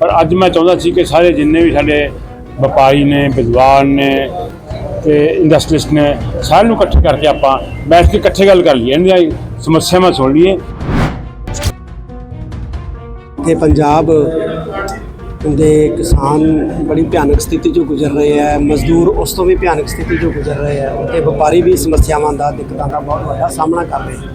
ਪਰ ਅੱਜ ਮੈਂ ਚਾਹੁੰਦਾ ਸੀ ਕਿ ਸਾਰੇ ਜਿੰਨੇ ਵੀ ਸਾਡੇ ਵਪਾਰੀ ਨੇ, ਵਿਦਵਾਨ ਨੇ ਤੇ ਇੰਡਸਟਰੀਸਟ ਨੇ, ਸਾਰਿਆਂ ਨੂੰ ਇਕੱਠੇ ਕਰਕੇ ਆਪਾਂ ਬੈਠ ਕੇ ਇਕੱਠੇ ਗੱਲ ਕਰ ਲਈਏ। ਇਹਨਾਂ ਦੀਆਂ ਸਮੱਸਿਆਵਾਂ ਸੁਣ ਲਈਏ। ਕਿ ਪੰਜਾਬ ਦੇ ਕਿਸਾਨ ਬੜੀ ਭਿਆਨਕ ਸਥਿਤੀ ਚੋਂ ਗੁਜ਼ਰ ਰਹੇ ਹੈ ਮਜ਼ਦੂਰ ਉਸ ਤੋਂ ਵੀ ਭਿਆਨਕ ਸਥਿਤੀ ਚੋਂ ਗੁਜ਼ਰ ਰਹੇ ਹੈ ਤੇ ਵਪਾਰੀ ਵੀ ਸਮੱਸਿਆਵਾਂ ਦਾ, ਦਿੱਕਤਾਂ ਦਾ ਬਹੁਤ ਵੱਡਾ ਸਾਹਮਣਾ ਕਰ ਰਹੇ ਹਨ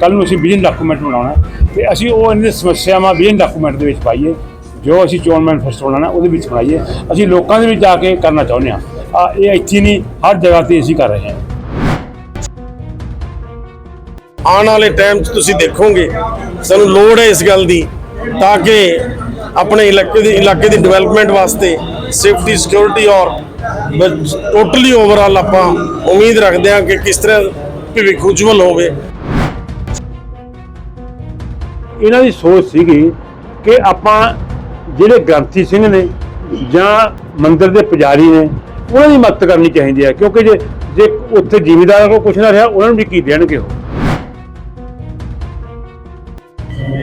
ਕੱਲ ਨੂੰ ਅਸੀਂ ਵਿਜ਼ਨ ਡਾਕੂਮੈਂਟ ਬਣਾਉਣਾ ਤੇ ਅਸੀਂ ਉਹ ਇਹਨਾਂ ਦੀਆਂ ਸਮੱਸਿਆਵਾਂ ਵਿਜ਼ਨ ਡਾਕੂਮੈਂਟ ਦੇ ਵਿੱਚ ਪਾਈਏ, ਜੋ ਅਸੀਂ ਚੋਣ ਮੈਨੀਫੈਸਟੋ ਬਣਾਉਣਾ ਉਹਦੇ ਵਿੱਚ ਬਣਾਈਏ। ਅਸੀਂ ਲੋਕਾਂ ਦੇ ਵਿੱਚ ਜਾ ਕੇ ਕਰਨਾ ਚਾਹੁੰਦੇ ਹਾਂ। ਆ, ਇਹ ਇੱਥੇ ਨਹੀਂ, ਹਰ ਜਗ੍ਹਾ ਤੇ ਅਸੀਂ ਕਰ ਰਹੇ ਹਾਂ। ਆਉਣ ਵਾਲੇ ਟਾਈਮ 'ਚ ਤੁਸੀਂ ਦੇਖੋਗੇ, ਸਾਨੂੰ ਲੋੜ ਹੈ ਇਸ ਗੱਲ ਦੀ, ਤਾਂ ਕਿ ਆਪਣੇ ਇਲਾਕੇ ਦੀ ਇਲਾਕੇ ਦੀ ਡਿਵੈਲਪਮੈਂਟ ਵਾਸਤੇ ਸੇਫਟੀ ਸਿਕਿਉਰਿਟੀ ਔਰ ਟੋਟਲੀ ਓਵਰਆਲ ਆਪਾਂ ਉਮੀਦ ਰੱਖਦੇ ਹਾਂ ਕਿ ਕਿਸ ਤਰ੍ਹਾਂ ਭਵਿੱਖ ਉਜਵਲ ਹੋਵੇ। ਇਹਨਾਂ ਦੀ ਸੋਚ ਸੀਗੀ ਕਿ ਆਪਾਂ ਜਿਹੜੇ ਗ੍ਰੰਥੀ ਸਿੰਘ ਨੇ ਜਾਂ ਮੰਦਿਰ ਦੇ ਪੁਜਾਰੀ ਨੇ ਉਹਨਾਂ ਦੀ ਮਦਦ ਕਰਨੀ ਚਾਹੀਦੀ ਹੈ ਕਿਉਂਕਿ ਜੇ ਜੇ ਉੱਥੇ ਜ਼ਿਮੀਦਾਰਾਂ ਕੋਲ ਕੁਛ ਨਾ ਰਿਹਾ ਉਹਨਾਂ ਨੂੰ ਵੀ ਕੀ ਦੇਣਗੇ ਉਹ?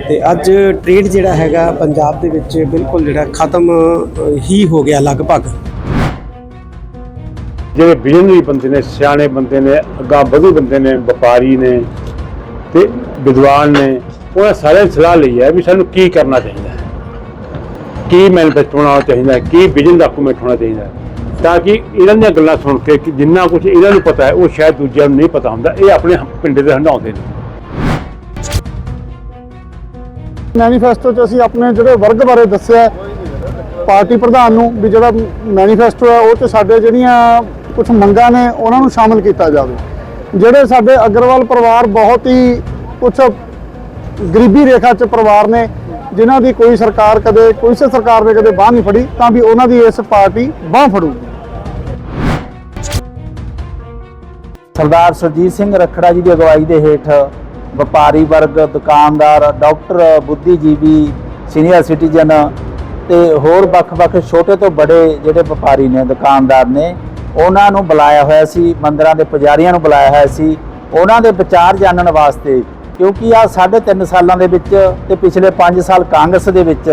ਤੇ ਅੱਜ ਟ੍ਰੇਡ ਜਿਹੜਾ ਹੈਗਾ ਪੰਜਾਬ ਦੇ ਵਿੱਚ ਬਿਲਕੁਲ ਜਿਹੜਾ ਖਤਮ ਹੀ ਹੋ ਗਿਆ ਲਗਭਗ। ਜਿਹੜੇ ਬਿਜ਼ਨਰੀ ਬੰਦੇ ਨੇ ਸਿਆਣੇ ਬੰਦੇ ਨੇ ਅੱਗਾ ਵਧੂ ਬੰਦੇ ਨੇ ਵਪਾਰੀ ਨੇ ਤੇ ਵਿਦਵਾਨ ਨੇ ਉਹਨਾਂ ਸਾਰਿਆਂ ਨੇ ਸਲਾਹ ਲਈ ਹੈ ਵੀ ਸਾਨੂੰ ਕੀ ਕਰਨਾ ਚਾਹੀਦਾ ਹੈ। ਕੀ ਮੈਨੀਫੈਸਟੋ ਬਣਾਉਣਾ ਚਾਹੀਦਾ ਹੈ, ਕੀ ਵਿਜ਼ਨ ਡਾਕੂਮੈਂਟ ਹੋਣਾ ਚਾਹੀਦਾ ਹੈ। ਤਾਂ ਕਿ ਇਹਨਾਂ ਦੀਆਂ ਗੱਲਾਂ ਸੁਣ ਕੇ ਕਿ ਜਿੰਨਾ ਕੁਝ ਇਹਨਾਂ ਨੂੰ ਪਤਾ ਹੈ, ਉਹ ਸ਼ਾਇਦ ਦੂਜਿਆਂ ਨੂੰ ਨਹੀਂ ਪਤਾ ਹੁੰਦਾ, ਇਹ ਆਪਣੇ ਪਿੰਡੇ ਦੇ ਹੰਡਾਉਂਦੇ ਨੇ। ਮੈਨੀਫੈਸਟੋ 'ਚ ਅਸੀਂ ਆਪਣੇ ਜਿਹੜੇ ਵਰਗ ਬਾਰੇ ਦੱਸਿਆ ਪਾਰਟੀ ਪ੍ਰਧਾਨ ਨੂੰ ਵੀ ਜਿਹੜਾ ਮੈਨੀਫੈਸਟੋ ਹੈ, ਉਹ 'ਚ ਸਾਡੇ ਜਿਹੜੀਆਂ ਕੁਝ ਮੰਗਾਂ ਨੇ, ਉਹਨਾਂ ਨੂੰ ਸ਼ਾਮਲ ਕੀਤਾ ਜਾਵੇ। ਜਿਹੜੇ ਸਾਡੇ ਅਗਰਵਾਲ ਪਰਿਵਾਰ ਬਹੁਤ ਹੀ ਕੁਝ ਗਰੀਬੀ ਰੇਖਾ 'ਚ ਪਰਿਵਾਰ ਨੇ, ਜਿਨ੍ਹਾਂ ਦੀ ਕੋਈ ਸਰਕਾਰ ਕਦੇ, ਕੋਈ ਸੇ ਸਰਕਾਰ ਨੇ ਕਦੇ ਬਾਹ ਨਹੀਂ ਫੜੀ, ਤਾਂ ਵੀ ਉਹਨਾਂ ਦੀ ਇਸ ਪਾਰਟੀ ਬਾਹ ਫੜੂਗੀ। ਸਰਦਾਰ ਸਰਜੀਤ ਸਿੰਘ ਰਖੜਾ ਜੀ ਦੀ ਅਗਵਾਈ ਦੇ ਹੇਠ ਵਪਾਰੀ ਵਰਗ, ਦੁਕਾਨਦਾਰ, ਡਾਕਟਰ, ਬੁੱਧੀਜੀਵੀ, ਸੀਨੀਅਰ ਸਿਟੀਜ਼ਨ ਤੇ ਹੋਰ ਵੱਖ-ਵੱਖ ਛੋਟੇ ਤੋਂ ਬੜੇ ਜਿਹੜੇ ਵਪਾਰੀ ਨੇ, ਦੁਕਾਨਦਾਰ ਨੇ, ਉਹਨਾਂ ਨੂੰ ਬੁਲਾਇਆ ਹੋਇਆ ਸੀ, ਮੰਦਰਾਂ ਦੇ ਪੁਜਾਰੀਆਂ ਨੂੰ ਬੁਲਾਇਆ ਹੋਇਆ ਸੀ। ਉਹਨਾਂ ਦੇ ਵਿਚਾਰ ਜਾਣਨ ਵਾਸਤੇ ਕਿਉਂਕਿ ਆ ਸਾਢੇ ਤਿੰਨ ਸਾਲਾਂ ਦੇ ਵਿੱਚ ਤੇ ਪਿਛਲੇ 5 ਸਾਲ ਕਾਂਗਰਸ ਦੇ ਵਿੱਚ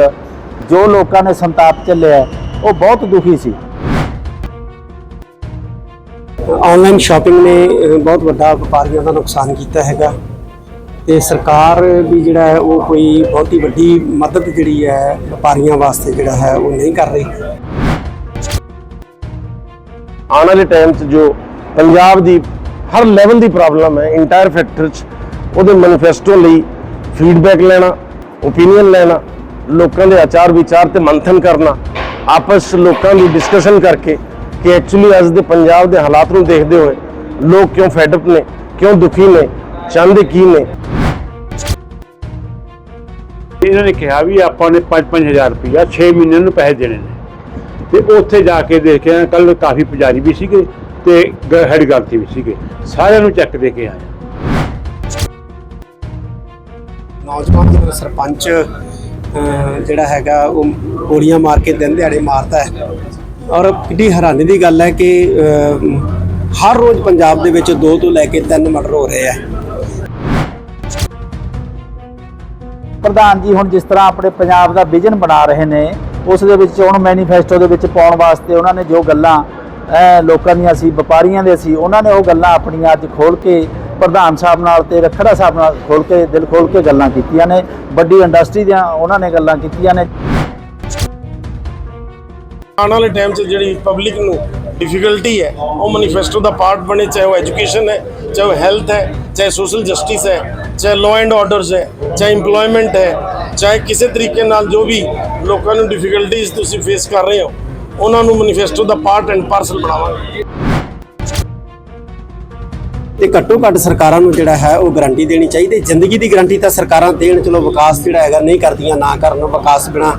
ਜੋ ਲੋਕਾਂ ਨੇ ਸੰਤਾਪ ਝੱਲਿਆ ਉਹ ਬਹੁਤ ਦੁਖੀ ਸੀ। ਆਨਲਾਈਨ ਸ਼ਾਪਿੰਗ ਨੇ ਬਹੁਤ ਵੱਡਾ ਵਪਾਰੀਆਂ ਦਾ ਨੁਕਸਾਨ ਕੀਤਾ ਹੈਗਾ। ਤੇ ਸਰਕਾਰ ਵੀ ਜਿਹੜਾ ਹੈ ਉਹ ਕੋਈ ਬਹੁਤੀ ਵੱਡੀ ਮਦਦ ਜਿਹੜੀ ਹੈ ਵਪਾਰੀਆਂ ਵਾਸਤੇ ਜਿਹੜਾ ਹੈ ਉਹ ਨਹੀਂ ਕਰ ਰਹੀ। ਆਉਣ ਵਾਲੇ ਟਾਈਮ 'ਚ ਜੋ ਪੰਜਾਬ ਦੀ ਹਰ ਲੈਵਲ ਦੀ ਪ੍ਰੋਬਲਮ ਹੈ ਇੰਟਾਇਰ ਫੈਕਟਰ 'ਚ ਉਹਦੇ ਮੈਨੀਫੈਸਟੋ ਲਈ ਫੀਡਬੈਕ ਲੈਣਾ ਓਪੀਨੀਅਨ ਲੈਣਾ, ਲੋਕਾਂ ਦੇ ਆਚਾਰ ਵਿਚਾਰ ਤੇ ਮੰਥਨ ਕਰਨਾ, ਆਪਸ ਲੋਕਾਂ ਦੀ ਡਿਸਕਸ਼ਨ ਕਰਕੇ ਕਿ ਐਕਚੁਅਲੀ ਅੱਜ ਦੇ ਪੰਜਾਬ ਦੇ ਹਾਲਾਤ ਨੂੰ ਦੇਖਦੇ ਹੋਏ ਲੋਕ ਕਿਉਂ ਫੈਡ ਅਪ ਨੇ, ਕਿਉਂ ਦੁਖੀ ਨੇ, ਚਾਹੁੰਦੇ ਕੀ ਨੇ? ਇਹਨਾਂ ਨੇ ਕਿਹਾ ਵੀ ਆਪਾਂ ਨੇ 5-5000 ਰੁਪਇਆ 6 ਮਹੀਨੇ ਨੂੰ ਪੈਸੇ ਦੇਣੇ ਨੇ। ਤੇ ਉੱਥੇ ਜਾ ਕੇ ਦੇਖਿਆ ਕੱਲ ਕਾਫੀ ਪੁਜਾਰੀ ਵੀ ਸੀਗੇ ਤੇ ਹੈਡ ਗ੍ਰੰਥੀ ਵੀ ਸੀਗੇ। ਸਾਰਿਆਂ ਨੂੰ ਚੈੱਕ ਦੇ ਕੇ ਆਏ। ਨੌਜਵਾਨ ਜਿਹੜਾ ਸਰਪੰਚ ਜਿਹੜਾ ਹੈਗਾ, ਉਹ ਗੋਲੀਆਂ ਮਾਰ ਕੇ ਦਿਨ ਦਿਹਾੜੇ ਮਾਰਦਾ ਹੈ। ਔਰ ਕਿੰਨੀ ਹੈਰਾਨੀ ਦੀ ਗੱਲ ਹੈ ਕਿ ਹਰ ਰੋਜ਼ ਪੰਜਾਬ ਦੇ ਵਿੱਚ ਦੋ ਤੋਂ ਲੈ ਕੇ ਤਿੰਨ ਮਰਡਰ ਹੋ ਰਹੇ ਆ ਪ੍ਰਧਾਨ ਜੀ, ਹੁਣ ਜਿਸ ਤਰ੍ਹਾਂ ਆਪਣੇ ਪੰਜਾਬ ਦਾ ਵਿਜ਼ਨ ਬਣਾ ਰਹੇ ਨੇ, ਉਸ ਦੇ ਵਿੱਚ ਹੁਣ ਮੈਨੀਫੈਸਟੋ ਦੇ ਵਿੱਚ ਪਾਉਣ ਵਾਸਤੇ ਉਹਨਾਂ ਨੇ ਜੋ ਗੱਲਾਂ ਲੋਕਾਂ ਦੀਆਂ ਸੀ, ਵਪਾਰੀਆਂ ਦੇ ਸੀ, ਉਹਨਾਂ ਨੇ ਉਹ ਗੱਲਾਂ ਆਪਣੀਆਂ ਅੱਜ ਖੋਲ ਕੇ ਪ੍ਰਧਾਨ ਸਾਹਿਬ ਨਾਲ ਤੇ ਰਖੜਾ ਸਾਹਿਬ ਨਾਲ ਖੋਲ ਕੇ, ਦਿਲ ਖੋਲ ਕੇ ਗੱਲਾਂ ਕੀਤੀਆਂ ਨੇ, ਵੱਡੀ ਇੰਡਸਟਰੀ ਦੀਆਂ ਉਹਨਾਂ ਨੇ ਗੱਲਾਂ ਕੀਤੀਆਂ ਨੇ। ਆਉਣ ਵਾਲੇ ਟਾਈਮ 'ਚ ਜਿਹੜੀ ਪਬਲਿਕ ਨੂੰ ਡਿਫਿਕਲਟੀ ਹੈ, ਉਹ ਮੈਨੀਫੈਸਟੋ ਦਾ ਪਾਰਟ ਬਣੇ, ਚਾਹੇ ਉਹ ਐਜੂਕੇਸ਼ਨ ਹੈ, ਚਾਹੇ ਉਹ ਹੈਲਥ ਹੈ, ਚਾਹੇ ਸੋਸ਼ਲ ਜਸਟਿਸ ਹੈ, ਚਾਹੇ ਲਾਅ ਐਂਡ ਆਰਡਰਸ ਹੈ, ਚਾਹੇ EMPLOYMENT ਹੈ, ਚਾਹੇ ਕਿਸੇ ਤਰੀਕੇ ਨਾਲ ਜੋ ਵੀ ਲੋਕਾਂ ਨੂੰ ਡਿਫਿਕਲਟੀਜ਼ ਤੁਸੀਂ ਫੇਸ ਕਰ ਰਹੇ ਹੋ, ਉਹਨਾਂ ਨੂੰ ਮੈਨੀਫੈਸਟੋ ਦਾ ਪਾਰਟ ਐਂਡ ਪਾਰਸਲ ਬਣਾਵਾਂਗੇ। ਤੇ ਘੱਟੋ ਘੱਟ ਸਰਕਾਰਾਂ ਨੂੰ ਜਿਹੜਾ ਹੈ ਉਹ ਗਾਰੰਟੀ ਦੇਣੀ ਚਾਹੀਦੀ। ਜ਼ਿੰਦਗੀ ਦੀ ਗਾਰੰਟੀ ਤਾਂ ਸਰਕਾਰਾਂ ਦੇਣ ਚਲੋ ਵਿਕਾਸ ਜਿਹੜਾ ਹੈਗਾ ਨਹੀਂ ਕਰਦੀਆਂ ਨਾ ਕਰਨ ਵਿਕਾਸ ਬਿਨਾ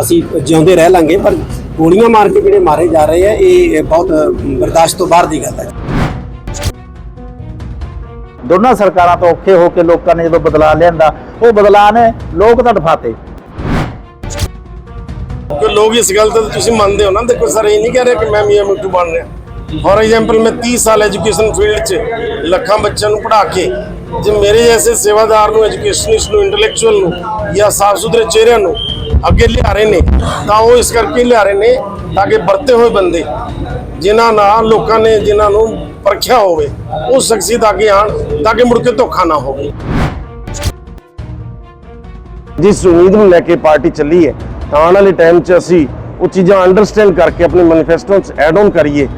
ਅਸੀਂ ਜਿਉਂਦੇ ਰਹਿ ਲਾਂਗੇ ਪਰ ਗੋਲੀਆਂ ਮਾਰ ਕੇ ਜਿਹੜੇ ਮਾਰੇ ਜਾ ਰਹੇ ਆ ਇਹ ਬਹੁਤ ਬਰਦਾਸ਼ਤ ਤੋਂ ਬਾਹਰ ਦੀ ਗੱਲ ਹੈ। ਦੋਨਾਂ ਸਰਕਾਰਾਂ ਤੋਂ ਔਖੇ ਹੋ ਕੇ ਲੋਕਾਂ ਨੇ ਜਦੋਂ ਬਦਲਾ ਲਿਆਂਦਾ ਉਹ ਬਦਲਾਅ ਨੇ ਲੋਕ ਤਾਂ ਡਫਾਤੇ ਕਿ ਲੋਕ ਇਸ ਗੱਲ ਤੇ ਤੁਸੀਂ ਮੰਨਦੇ ਹੋ ਨਾ ਦੇਖੋ ਸਰ ਇਹ ਨਹੀਂ ਕਹਿ ਰਿਹਾ ਕਿ ਮੈਂ ਮੀਆਂ ਮਿੱਠੂ ਬਣ ਰਿਹਾ। ਫੋਰ ਐਗਜ਼ਾਮਪਲ ਮੈਂ 30 ਸਾਲ ਐਜੂਕੇਸ਼ਨ ਫੀਲਡ 'ਚ ਲੱਖਾਂ ਬੱਚਿਆਂ ਨੂੰ ਪੜ੍ਹਾ ਕੇ ਜੇ ਮੇਰੇ ਜੈਸੇ ਸੇਵਾਦਾਰ ਨੂੰ, ਐਜੂਕੇਸ਼ਨਿਸਟ ਨੂੰ ਇੰਟੈਲੈਕਚੁਅਲ ਨੂੰ ਜਾਂ ਸਾਫ਼ ਸੁਥਰੇ ਚਿਹਰਿਆਂ ਨੂੰ ਅੱਗੇ ਲਿਆ ਰਹੇ ਨੇ, ਤਾਂ ਉਹ ਇਸ ਕਰਕੇ ਲਿਆ ਰਹੇ ਨੇ ਤਾਂ ਕਿ ਵਰਤੇ ਹੋਏ ਬੰਦੇ ਜਿਨ੍ਹਾਂ ਨਾਲ ਲੋਕਾਂ ਨੇ, ਜਿਨ੍ਹਾਂ ਨੂੰ ਪਰਖਿਆ ਹੋਵੇ, ਉਹ ਸ਼ਖਸੀਅਤ ਅੱਗੇ ਆਣ ਤਾਂ ਕਿ ਮੁੜ ਕੇ ਧੋਖਾ ਨਾ ਹੋਵੇ। ਜਿਸ ਉਮੀਦ ਨੂੰ ਲੈ ਕੇ ਪਾਰਟੀ ਚੱਲੀ ਹੈ। ਤਾਂ ਆਉਣ ਵਾਲੇ ਟਾਈਮ 'ਚ ਅਸੀਂ ਉਹ ਚੀਜ਼ਾਂ ਅੰਡਰਸਟੈਂਡ ਕਰਕੇ ਆਪਣੇ ਮੈਨੀਫੈਸਟੋ 'ਚ ਐਡ ਆਨ ਕਰੀਏ।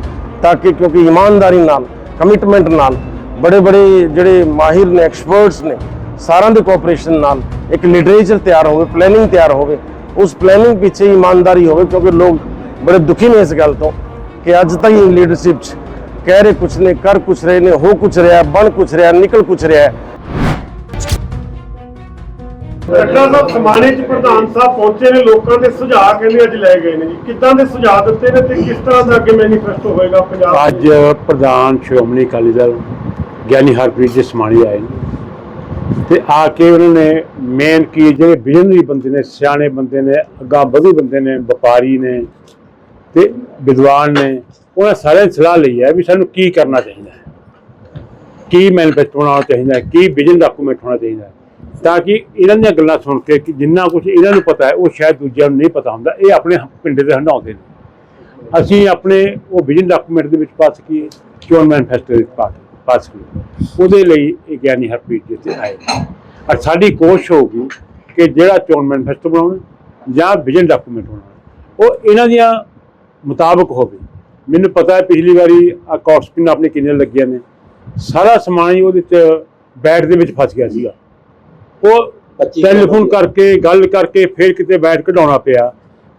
ਤਾਂ ਕਿ ਕਿਉਂਕਿ ਇਮਾਨਦਾਰੀ ਨਾਲ ਕਮਿਟਮੈਂਟ ਨਾਲ ਬੜੇ ਬੜੇ ਜਿਹੜੇ ਮਾਹਿਰ ਨੇ ਐਕਸਪਰਟਸ ਨੇ ਸਾਰਿਆਂ ਦੇ ਕੋਆਪਰੇਸ਼ਨ ਨਾਲ ਇੱਕ ਲਿਟਰੇਚਰ ਤਿਆਰ ਹੋਵੇ ਪਲੈਨਿੰਗ ਤਿਆਰ ਹੋਵੇ ਉਸ ਪਲੈਨਿੰਗ ਪਿੱਛੇ ਇਮਾਨਦਾਰੀ ਹੋਵੇ ਕਿਉਂਕਿ ਲੋਕ ਬੜੇ ਦੁਖੀ ਨੇ ਇਸ ਗੱਲ ਤੋਂ ਕਿ ਅੱਜ ਤੱਕ ਲੀਡਰਸ਼ਿਪ 'ਚ ਕਹਿ ਰਹੇ ਕੁਛ ਨੇ ਕਰ ਕੁਛ ਰਹੇ ਨੇ ਹੋ ਕੁਛ ਰਿਹਾ ਬਣ ਕੁਛ ਰਿਹਾ ਨਿਕਲ ਕੁਛ ਰਿਹਾ ਡਾਕਟਰ ਸਾਹਿਬ ਸਮਾਣੇ ਚ ਪ੍ਰਧਾਨ ਸਾਹਿਬ ਪਹੁੰਚੇ ਨੇ, ਲੋਕਾਂ ਦੇ ਸੁਝਾਅ ਕਹਿੰਦੇ ਅੱਜ ਲੈ ਗਏ ਨੇ ਜੀ। ਕਿੱਦਾਂ ਦੇ ਸੁਝਾਅ ਦਿੱਤੇ ਨੇ ਤੇ ਕਿਸ ਤਰ੍ਹਾਂ ਦਾ ਅੱਗੇ ਮੈਨੀਫੈਸਟੋ ਹੋਏਗਾ ਪੰਜਾਬ ਅੱਜ ਪ੍ਰਧਾਨ ਸ਼੍ਰੋਮਣੀ ਅਕਾਲੀ ਦਲ ਗਿਆਨੀ ਹਰਪ੍ਰੀਤ ਜੀ ਸਮਾਣੀ ਆਏ ਨੇ ਤੇ ਆ ਕੇ ਉਹਨਾਂ ਨੇ ਮੇਨ ਕੀ ਜਿਹੜੇ ਵਿਜ਼ਨਰੀ ਬੰਦੇ ਨੇ, ਸਿਆਣੇ ਬੰਦੇ ਨੇ ਅਗਾਂਹ ਵਧੂ ਬੰਦੇ ਨੇ, ਵਪਾਰੀ ਨੇ ਤੇ ਵਿਦਵਾਨ ਨੇ, ਉਹਨਾਂ ਸਾਰਿਆਂ ਦੀ ਸਲਾਹ ਲਈ ਹੈ ਵੀ ਸਾਨੂੰ ਕੀ ਕਰਨਾ ਚਾਹੀਦਾ ਹੈ। ਕੀ ਮੈਨੀਫੈਸਟੋ ਬਣਾਉਣਾ ਚਾਹੀਦਾ ਹੈ, ਕੀ ਵਿਜ਼ਨ ਡਾਕੂਮੈਂਟ ਹੋਣਾ ਚਾਹੀਦਾ ਹੈ। ਤਾਂ ਕਿ ਇਹਨਾਂ ਦੀਆਂ ਗੱਲਾਂ ਸੁਣ ਕੇ ਕਿ ਜਿੰਨਾ ਕੁਝ ਇਹਨਾਂ ਨੂੰ ਪਤਾ ਹੈ, ਉਹ ਸ਼ਾਇਦ ਦੂਜਿਆਂ ਨੂੰ ਨਹੀਂ ਪਤਾ ਹੁੰਦਾ। ਇਹ ਆਪਣੇ ਪਿੰਡ ਦੇ ਹੰਡਾਉਂਦੇ ਨੇ। ਅਸੀਂ ਆਪਣੇ ਉਹ ਵਿਜ਼ਨ ਡਾਕੂਮੈਂਟ ਦੇ ਵਿੱਚ ਪਾ ਸਕੀਏ ਚੋਣ ਮੈਨੀਫੈਸਟੋ ਦੇ ਵਿੱਚ ਪਾ ਪਾ ਸਕੀਏ। ਉਹਦੇ ਲਈ ਇਹ ਗਿਆਨੀ ਹਰਪ੍ਰੀਤ ਜੀ ਤੇ ਆਏ। ਔਰ ਸਾਡੀ ਕੋਸ਼ਿਸ਼ ਹੋਊਗੀ ਕਿ ਜਿਹੜਾ ਚੋਣ ਮੈਨੀਫੈਸਟੋ ਬਣਾਉਣਾ ਜਾਂ ਵਿਜ਼ਨ ਡਾਕੂਮੈਂਟ ਬਣਾਉਣਾ ਉਹ ਇਹਨਾਂ ਦੀਆਂ ਮੁਤਾਬਕ ਹੋਵੇ। ਮੈਨੂੰ ਪਤਾ ਹੈ ਪਿਛਲੀ ਵਾਰੀ ਆ ਕੌਰਸਪਿਨ ਆਪਣੇ ਕਿੰਨੇ ਲੱਗੀਆਂ ਨੇ। ਸਾਰਾ ਸਮਾਨ ਹੀ ਉਹਦੇ ਚ ਬੈਟ ਦੇ ਵਿੱਚ ਫਸ ਗਿਆ ਸੀਗਾ। ਉਹ ਟੈਲੀਫੋਨ ਕਰਕੇ ਗੱਲ ਕਰਕੇ ਫਿਰ ਕਿਤੇ ਬੈਠ ਕਢਾਉਣਾ ਪਿਆ।